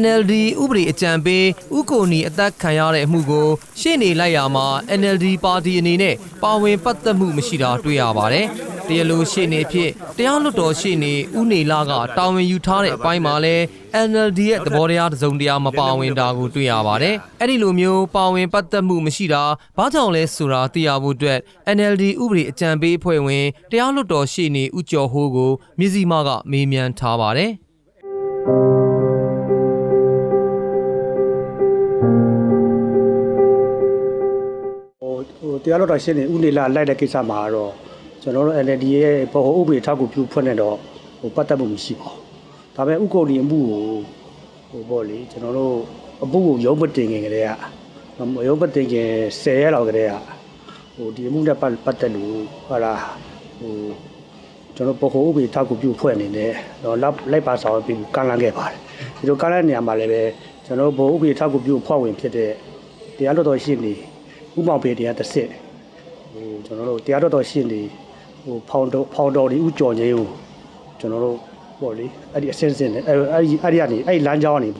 NLD ဥပဒေအကြံပေးဥကိုနီအသက်ခံရတဲ့အမှုကို ရှေ့နေလိုက်ရာမှာ NLD ပါတီအနေနဲ့ပါဝင်ပတ်သက်မှုမရှိတာတွေ့ရပါတယ်။တရားလိုရှေ့နေဖြစ်တရားလွတ်တော်ရှေ့နေဦးနေလာကတာဝန်ယူထားတဲ့အပိုင်းမှာလဲ NLD ရဲ့သဘောတရားတစ်စုံတရာမပါဝင်တာကိုတွေ့ရပါတယ်။အဲ့ဒီလိုမျိုးပါဝင်ပတ်သက်မှုမရှိတာဘာကြောင့်လဲဆိုတာသိရဖို့အတွက် NLD ဥပဒေအကြံပေးအဖွဲ့ဝင်တရားလွတ်တော်ရှေ့နေဦးကျော်ဟိုးကို မြစည်းမကမေးမြန်းထားပါတယ်။ ဟိုဟိုတရားတော်တော်ရှင်းနေဥနေလာလိုက်တဲ့ကိစ္စမှာတော့ကျွန်တော်တို့ NLD ရဲ့ဗဟိုဥပဒေထောက်ကူပြုဖွင့်နေတော့ဟိုပတ်သက်မှုမရှိပါဘူးဒါပေမဲ့ဥက္ကုလီအမှုကိုဟိုပေါ့လေကျွန်တော်တို့အမှုကိုရုံးမတင်ခင်ကတည်းကရုံးမတင်ခင်10ရက်လောက်ကတည်းကဟိုဒီအမှုနဲ့ပတ်ပတ်သက်လို့ဟာလားဟိုကျွန်တော်ဗဟိုဥပဒေထောက်ကူပြုဖွဲ့အနေနဲ့တော့လိုက်လိုက်ပါဆောင်ပြီးကန့်လန့်ခဲ့ပါတယ်ဒီလိုကန့်လန့်နေရာမှာလည်းပဲကျွန်တော်တို့ဗဟိုဥပဒေထောက်ကူပြုဖွဲ့ဝင်ဖြစ်တဲ့တရားတော်တော်ရှင်းနေ ဥပမောင်ပေတရားတစ်စစ်ဟိုကျွန်တော်တို့တရားတော်တော်ရှင်းနေဟိုဖောင်တော်ဖောင်တော်ဒီဥကြော်ကြီးကိုကျွန်တော်တို့ပေါ့လေအဲ့ဒီအစင်းစင်းနဲ့အဲ့အဲ့ဒီအဲ့ဒီကနေအဲ့ဒီလမ်းကြောင်းကနေ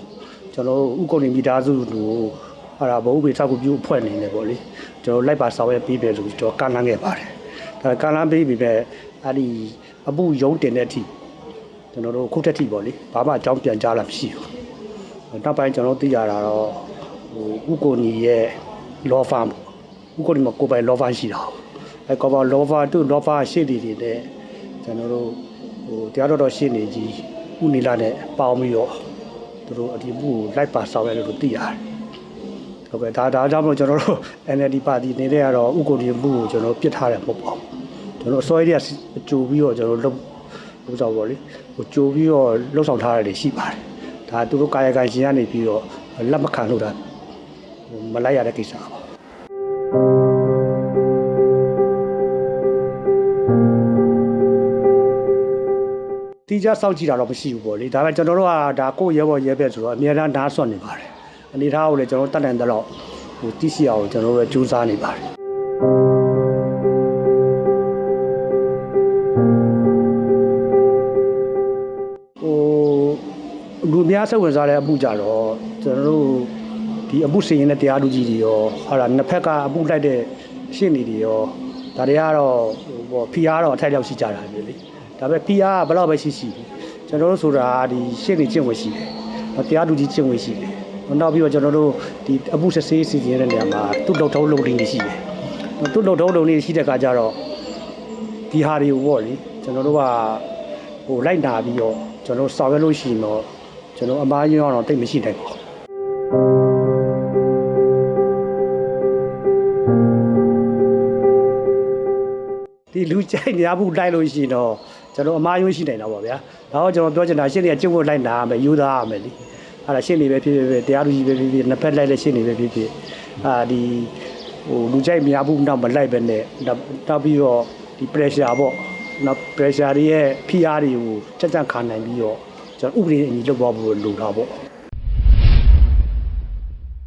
ကျွန်တော်တို့ဥကုန်နေမိသားစုကိုဟာရာဘုံဥပေထောက်ကူပြုအဖွဲ့နေတယ်ပေါ့လေကျွန်တော်လိုက်ပါဆောင်ရွက်ပြီးပြီဆိုပြီးကျွန်တော်ကန့်လန်းခဲ့ပါတယ်ဒါကန့်လန်းပြီးပြီပဲအဲ့ဒီအပုယုံတင်တဲ့အထိကျွန်တော်တို့ခုထက်ထိပေါ့လေဘာမှအကြောင်းပြန်ကြားလာမရှိဘူးနောက်ပိုင်းကျွန်တော်သိရတာတော့ဟိုဥကုန်ကြီးရဲ့ law firm ဥက္ကိုဒီမှာကိုယ်ပိုင် law firm ရှိတာ။အဲကောပါ law firm တို့ law firm ရှေ့တွေတွေနဲ့ကျွန်တော်တို့ဟိုတရားတော်တော်ရှေ့နေကြီးဥနီလာနဲ့ပေါင်းပြီးတော့သူတို့အဒီမှုကိုလိုက်ပါဆောင်ရတယ်လို့သိရတယ်။ဟုတ်ကဲ့ဒါဒါကြောင့်မလို့ကျွန်တော်တို့ NLD ပါတီနေနဲ့ကတော့ဥက္ကိုဒီမှုကိုကျွန်တော်ပြစ်ထားတယ်မဟုတ်ပါဘူး။ကျွန်တော်အစောကြီးကကြိုပြီးတော့ကျွန်တော်လုပ်လုပ်ဆောင်ပါလေ။ဟိုကြိုပြီးတော့လှုပ်ဆောင်ထားရတယ်ရှိပါတယ်။ဒါသူတို့ကာယကံရှင်ကနေပြီးတော့လက်မခံလို့တာဟိုမလိုက်ရတဲ့ကိစ္စပါ တီးခြားစောင့်ကြည့်တာတော့မရှိဘူးပေါ့လေဒါပေမဲ့ကျွန်တော်တို့ကဒါကိုယ့်ရဲဘော်ရဲဘက်ဆိုတော့အများအားနားဆွတ်နေပါတယ်အနေထားကိုလည်းကျွန်တော်တို့တတ်နိုင်တဲ့တော့ဟိုတီးစီအောင်ကျွန်တော်တို့လည်းကြိုးစားနေပါတယ်ဟိုလူများစိတ်ဝင်စားတဲ့အမှုကြတော့ကျွန်တော်တို့ဒီအမှုစင်ရင်တဲ့တရားလူကြီးတွေရောဟာလာနှစ်ဖက်ကအမှုလိုက်တဲ့ရှင်းနေတွေရောဒါတွေကတော့ဟိုပေါ့ဖီအားတော့အထိုက်လောက်ရှိကြတာမျိုးလေ ဒါပေမဲ့ PR ကဘယ်လောက်ပဲရှိရှိကျွန်တော်တို့ဆိုတာဒီရှင်းနေကျင့်ဝင်ရှိတယ်တရားသူကြီးကျင့်ဝင်ရှိတယ်နောက်ပြီးတော့ကျွန်တော်တို့ဒီအမှုစစ်ဆေးစီစဉ်တဲ့နေရာမှာသူ့လောက်ထုံးလုံနေရှိတယ်သူ့လောက်ထုံးလုံနေရှိတဲ့အခါကျတော့ဒီဟာတွေကိုပေါ့လေကျွန်တော်တို့ကဟိုလိုက်နာပြီးတော့ကျွန်တော်ဆောင်ရွက်လို့ရှိရင်တော့ကျွန်တော်အမားရင်းအောင်တော့တိတ်မရှိနိုင်ပါဘူးဒီလူကြိုက်နေရမှုလိုက်လို့ရှိရင်တော့ ကျွန်တော်အမားယွန်းရှိနေတာပေါ့ဗျာဒါတော့ကျွန်တော်ပြောချင်တာရှင်းနေကျင့်ဝတ်လိုက်နာရမယ်ယူသားရမယ်လीအဲ့ဒါရှင်းနေပဲဖြစ်ဖြစ်ဖြစ်တရားသူကြီးပဲဖြစ်ဖြစ်နှစ်ဖက်လိုက်လဲရှင်းနေပဲဖြစ်ဖြစ်အာဒီဟိုလူကြိုက်များမှုတော့မလိုက်ပဲနဲ့နောက်ပြီးတော့ဒီ pressure ပေါ့နောက် pressure တွေရဲ့ဖိအားတွေကိုချက်ချက်ခံနိုင်ပြီးတော့ကျွန်တော်ဥပဒေအညီလုပ်သွားဖို့လိုတာပေါ့